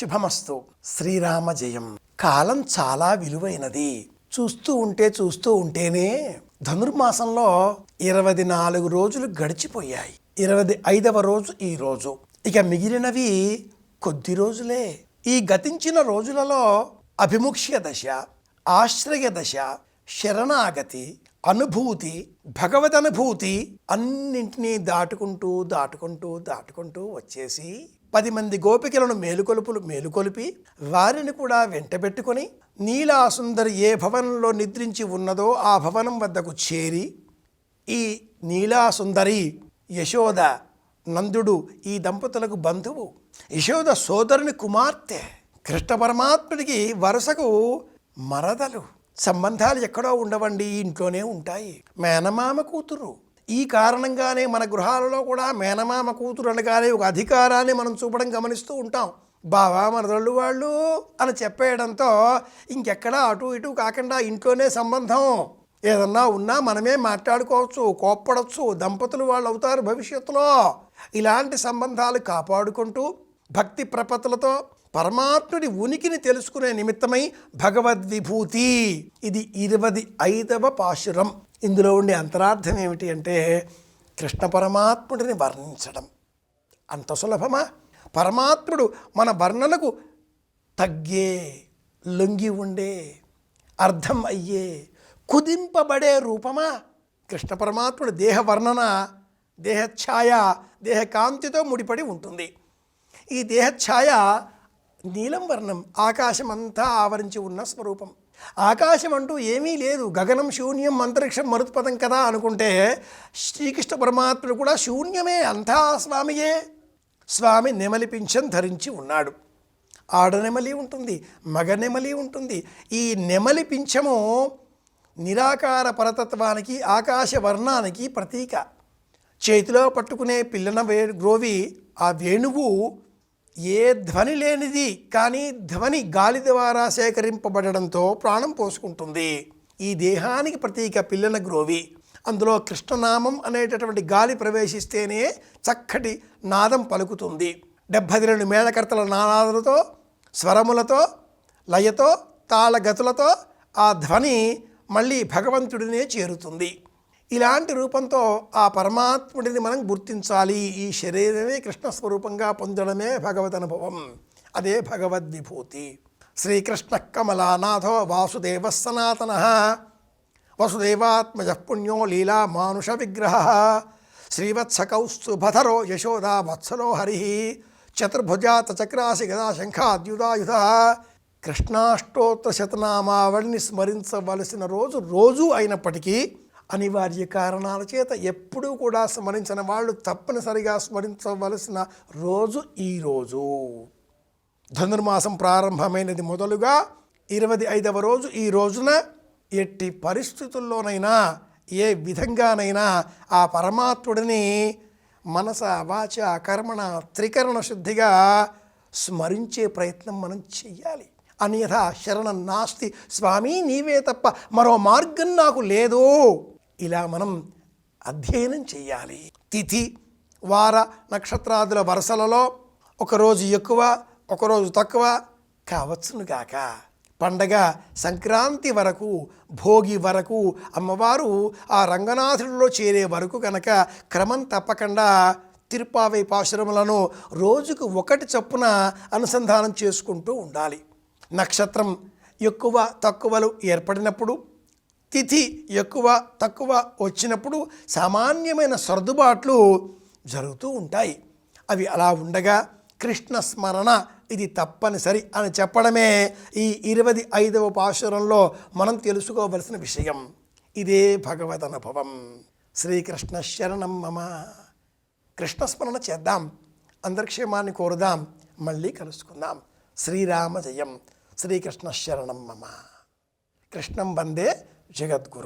శుభమస్తు. శ్రీరామ జయం. కాలం చాలా విలువైనది. చూస్తూ ఉంటే చూస్తూ ఉంటేనే ధనుర్మాసంలో ఇరవై నాలుగు రోజులు గడిచిపోయాయి. ఇరవై ఐదవ రోజు ఈ రోజు. ఇక మిగిలినవి కొద్ది రోజులే. ఈ గతించిన రోజులలో అభిముఖ్య దశ ఆశ్రయ దశ శరణాగతి అనుభూతి భగవదనుభూతి అన్నింటినీ దాటుకుంటూ దాటుకుంటూ దాటుకుంటూ వచ్చేసి పది మంది గోపికలను మేలుకొలుపులు మేలుకొలిపి వారిని కూడా వెంటబెట్టుకొని నీలాసుందరి ఏ భవనంలో నిద్రించి ఉన్నదో ఆ భవనం వద్దకు చేరి ఈ నీలాసుందరి యశోద నందుడు ఈ దంపతులకు బంధువు. యశోద సోదరుని కుమార్తె. కృష్ణ పరమాత్ముడికి వరుసకు మరదలు. సంబంధాలు ఎక్కడో ఉండవండి ఇంట్లోనే ఉంటాయి. మేనమామ కూతురు. ఈ కారణంగానే మన గృహాలలో కూడా మేనమామ కూతురు అనగానే ఒక అధికారాన్ని మనం చూపడం గమనిస్తూ ఉంటాం. బావా మరదళ్ళు వాళ్ళు అని చెప్పేయడంతో ఇంకెక్కడా అటు ఇటు కాకుండా ఇంట్లోనే సంబంధం. ఏదన్నా ఉన్నా మనమే మాట్లాడుకోవచ్చు కోప్పడవచ్చు దంపతులు వాళ్ళు అవుతారు భవిష్యత్తులో. ఇలాంటి సంబంధాలు కాపాడుకుంటూ భక్తి ప్రపత్తులతో పరమాత్ముడి ఉనికిని తెలుసుకునే నిమిత్తమై భగవద్విభూతి. ఇది ఇరవై ఐదవ పాశురం. ఇందులో ఉండే అంతరార్థం ఏమిటి అంటే కృష్ణ పరమాత్ముడిని వర్ణించడం. అంత సులభమా? పరమాత్ముడు మన వర్ణనకు తగ్గే లొంగి ఉండే అర్థం అయ్యే కుదింపబడే రూపమా? కృష్ణ పరమాత్ముడు దేహ వర్ణన దేహఛాయ దేహకాంతితో ముడిపడి ఉంటుంది. ఈ దేహఛాయ నీలం వర్ణం ఆకాశం అంతా ఆవరించి ఉన్న స్వరూపం. ఆకాశం అంటూ ఏమీ లేదు. గగనం శూన్యం అంతరిక్షం మరుత్పదం కదా అనుకుంటే శ్రీకృష్ణ పరమాత్ముడు కూడా శూన్యమే అంతా స్వామియే. స్వామి నెమలి పింఛం ధరించి ఉన్నాడు. ఆడనెమలి ఉంటుంది మగ నెమలి ఉంటుంది. ఈ నెమలి పింఛము నిరాకార పరతత్వానికి ఆకాశ వర్ణానికి ప్రతీక. చేతిలో పట్టుకునే పిల్లన వే గ్రోవి ఆ వేణువు ఏ ధ్వని లేనిది కానీ ధ్వని గాలి ద్వారా సేకరింపబడడంతో ప్రాణం పోసుకుంటుంది. ఈ దేహానికి ప్రతీక పిల్లల గ్రోవి. అందులో కృష్ణనామం అనేటటువంటి గాలి ప్రవేశిస్తేనే చక్కటి నాదం పలుకుతుంది. డెబ్భై రెండు మేళకర్తల నానాదులతో స్వరములతో లయతో తాళగతులతో ఆ ధ్వని మళ్ళీ భగవంతుడినే చేరుతుంది. ఇలాంటి రూపంతో ఆ పరమాత్ముడిని మనం గుర్తించాలి. ఈ శరీరమే కృష్ణ స్వరూపంగా పొందడమే భగవద్ అనుభవం. అదే భగవద్విభూతి శ్రీకృష్ణ కమలానాథో వాసుదేవ సనాతన. వసుదేవాత్మజ పుణ్యో లీలా మానుష విగ్రహ. శ్రీవత్సకౌస్తుభధరో యశోదా వత్సలో హరి. చతుర్భుజాత చక్రాసి గదా శంఖాద్యుదాయుధ కృష్ణాష్టోత్తర శతనామావళిని స్మరించవలసిన రోజు రోజు అయినప్పటికీ అనివార్య కారణాల చేత ఎప్పుడూ కూడా స్మరించిన వాళ్ళు తప్పనిసరిగా స్మరించవలసిన రోజు ఈరోజు ధనుర్మాసం ప్రారంభమైనది మొదలుగా ఇరవై ఐదవ రోజు ఈ రోజున ఎట్టి పరిస్థితుల్లోనైనా ఏ విధంగానైనా ఆ పరమాత్ముడిని మనస వాచ కర్మణ త్రికరణ శుద్ధిగా స్మరించే ప్రయత్నం మనం చెయ్యాలి. అన్యథా శరణం నాస్తి. స్వామి నీవే తప్ప మరో మార్గం నాకు లేదు. ఇలా మనం అధ్యయనం చేయాలి. తిథి వార నక్షత్రాదుల వరుసలలో ఒకరోజు ఎక్కువ ఒకరోజు తక్కువ కావచ్చునుగాక పండగ సంక్రాంతి వరకు భోగి వరకు అమ్మవారు ఆ రంగనాథుడిలో చేరే వరకు కనుక క్రమం తప్పకుండా తిరుపావై పాశురములను రోజుకు ఒకటి చొప్పున అనుసంధానం చేసుకుంటూ ఉండాలి. నక్షత్రం ఎక్కువ తక్కువలు ఏర్పడినప్పుడు తిథి ఎక్కువ తక్కువ వచ్చినప్పుడు సామాన్యమైన సర్దుబాట్లు జరుగుతూ ఉంటాయి. అవి అలా ఉండగా కృష్ణ స్మరణ ఇది తప్పనిసరి అని చెప్పడమే ఈ ఇరవై ఐదవ పాశురంలో మనం తెలుసుకోవలసిన విషయం. ఇదే భగవద్ అనుభవం. శ్రీకృష్ణ శరణం మమ. కృష్ణస్మరణ చేద్దాం. అందరిక్షేమాన్ని కోరుదాం. మళ్ళీ కలుసుకుందాం. శ్రీరామ జయం. శ్రీకృష్ణ శరణం మమ. కృష్ణం వందే Jagadguru.